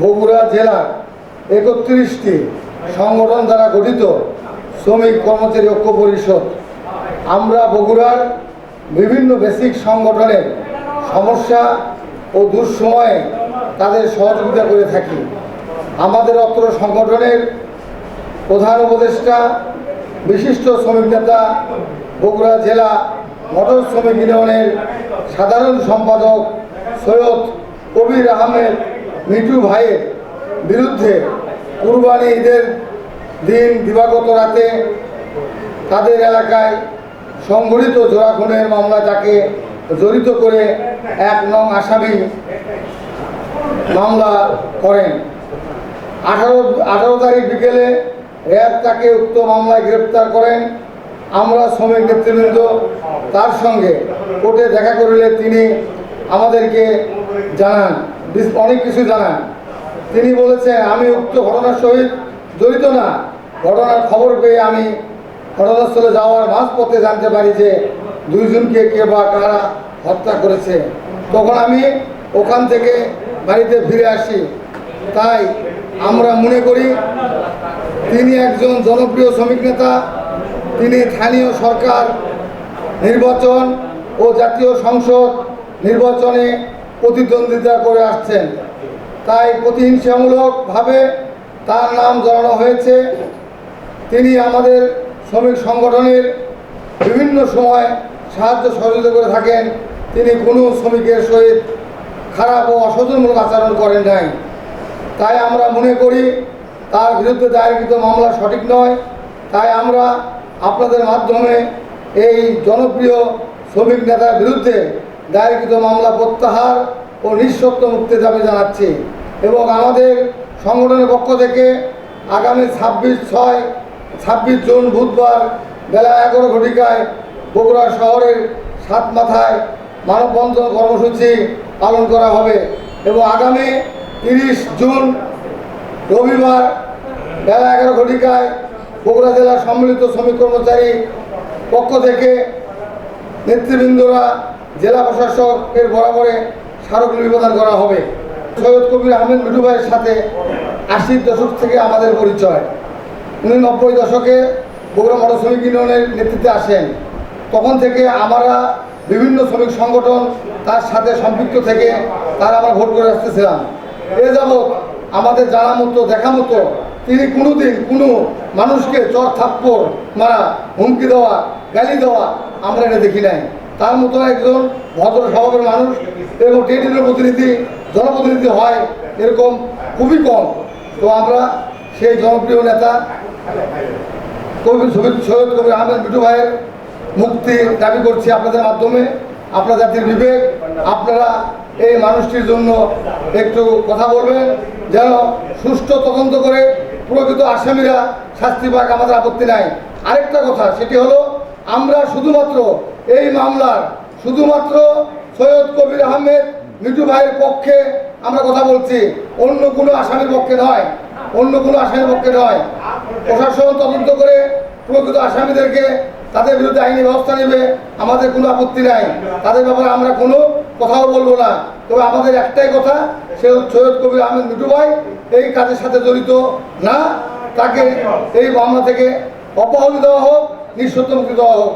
বগুড়া জেলার একত্রিশটি সংগঠন দ্বারা গঠিত শ্রমিক কর্মচারী ঐক্য পরিষদ। আমরা বগুড়ার বিভিন্ন বেসিক সংগঠনের সমস্যা ও দুঃসময়ে তাদের সহযোগিতা করে থাকি। আমাদের অত্র সংগঠনের প্রধান উপদেষ্টা, বিশিষ্ট শ্রমিক নেতা, বগুড়া জেলা মোটর শ্রমিক ইউনিয়নের সাধারণ সম্পাদক সৈয়দ কবির আহমেদ মিঠু ভাইয়ের বিরুদ্ধে কুরবানি ঈদের দিন দিবাগত রাতে তাদের এলাকায় সংঘটিত জোড়া খুনের মামলা তাকে জড়িত করে এক নং আসামি মামলা করেন। আঠারো আঠারো তারিখ বিকেলে র্যাব তাকে উক্ত মামলায় গ্রেপ্তার করেন। আমরা শ্রমিক নেতৃবৃন্দ তার সঙ্গে কোর্টে দেখা করলে তিনি আমাদেরকে জানান। অনেক কিছু জানান। তিনি বলেছেন, আমি উক্ত ঘটনার সহিত জড়িত না। ঘটনার খবর পেয়ে আমি ঘটনাস্থলে যাওয়ার মাঝপথে জানতে পারি যে দুইজনকে কে বা কারা হত্যা করেছে। তখন আমি ওখান থেকে বাড়িতে ফিরে আসি। তাই আমরা মনে করি, তিনি একজন জনপ্রিয় শ্রমিক নেতা, তিনি স্থানীয় সরকার, নির্বাচন ও জাতীয় সংসদ নির্বাচনে প্রতিদ্বন্দ্বিতা করে আসছেন। তাই প্রতিহিংসামূলকভাবে তার নাম জড়ানো হয়েছে। তিনি আমাদের শ্রমিক সংগঠনের বিভিন্ন সময় সাহায্য সহযোগিতা করে থাকেন। তিনি কোনো শ্রমিকের সহিত খারাপ ও অসচনমূলক আচরণ করেন নাই। তাই আমরা মনে করি তার বিরুদ্ধে দায়েরকৃত মামলা সঠিক নয়। তাই আমরা আপনাদের মাধ্যমে এই জনপ্রিয় শ্রমিক নেতার বিরুদ্ধে দায়েরকৃত মামলা প্রত্যাহার ও নিঃশর্ত মুক্তি দাবি জানাচ্ছি এবং আমাদের সংগঠনের পক্ষ থেকে আগামী ছাব্বিশ ছয়, ছাব্বিশ জুন বুধবার বেলা এগারো ঘটিকায় বগুড়া শহরের সাত মাথায় মানববন্ধন কর্মসূচি পালন করা হবে এবং আগামী তিরিশ জুন রবিবার বেলা এগারো ঘটিকায় বগুড়া জেলার সম্মিলিত শ্রমিক কর্মচারী পক্ষ থেকে নেতৃবৃন্দরা জেলা প্রশাসকের বরাবরে স্মারকলিপি প্রদান করা হবে। সৈয়দ কবির আহমেদ মিঠু ভাইয়ের সাথে আশির দশক থেকে আমাদের পরিচয়। উনি নব্বই দশকে বগুড়া মোটর শ্রমিক ইউনিয়নের নেতৃত্বে আসেন। তখন থেকে আমরা বিভিন্ন শ্রমিক সংগঠন তার সাথে সম্পৃক্ত থেকে তারা আমরা ভোট করে আসতেছিলাম। এ যাবৎ আমাদের জানা মতো, দেখা মতো তিনি কোনোদিন কোনো মানুষকে চর থাপ্পড়, মারা, হুমকি দেওয়া, গালি দেওয়া আমরা এটা দেখি নাই। তার মতো একজন ভদ্র স্বভাবের মানুষ এবং টেডিনের প্রতিনিধি, জনপ্রতিনিধি হয়, এরকম খুবই কম। তো আমরা সেই জনপ্রিয় নেতা কবি সৈয়দ কবির আহমেদ মিঠু ভাইয়ের মুক্তি দাবি করছি আপনাদের মাধ্যমে। আপনার জাতির বিবেক, আপনারা এই মানুষটির জন্য একটু কথা বলবেন, যেন সুষ্ঠু তদন্ত করে প্রকৃত আসামিরা শাস্তি পাক আমাদের আপত্তি নাই। আরেকটা কথা, সেটি হলো আমরা শুধুমাত্র এই মামলার শুধুমাত্র সৈয়দ কবির আহমেদ, মিঠু ভাইয়ের পক্ষে আমরা কথা বলছি। অন্য কোনো আসামির পক্ষে নয়। অন্য কোনো আসামির পক্ষে নয়। প্রশাসন তদন্ত করে প্রকৃত আসামিদেরকে তাদের বিরুদ্ধে আইনি ব্যবস্থা নেবে। আমাদের কোনো আপত্তি নাই। তাদের ব্যাপারে আমরা কোনো কথাও বলব না। তবে আমাদের একটাই কথা, সে সৈয়দ কবির আহমেদ, মিঠু ভাই এই কাজের সাথে জড়িত না। তাকে এই মামলা থেকে অপহরণ দেওয়া হোক নিঃসত্য মুক্তি দেওয়া হোক।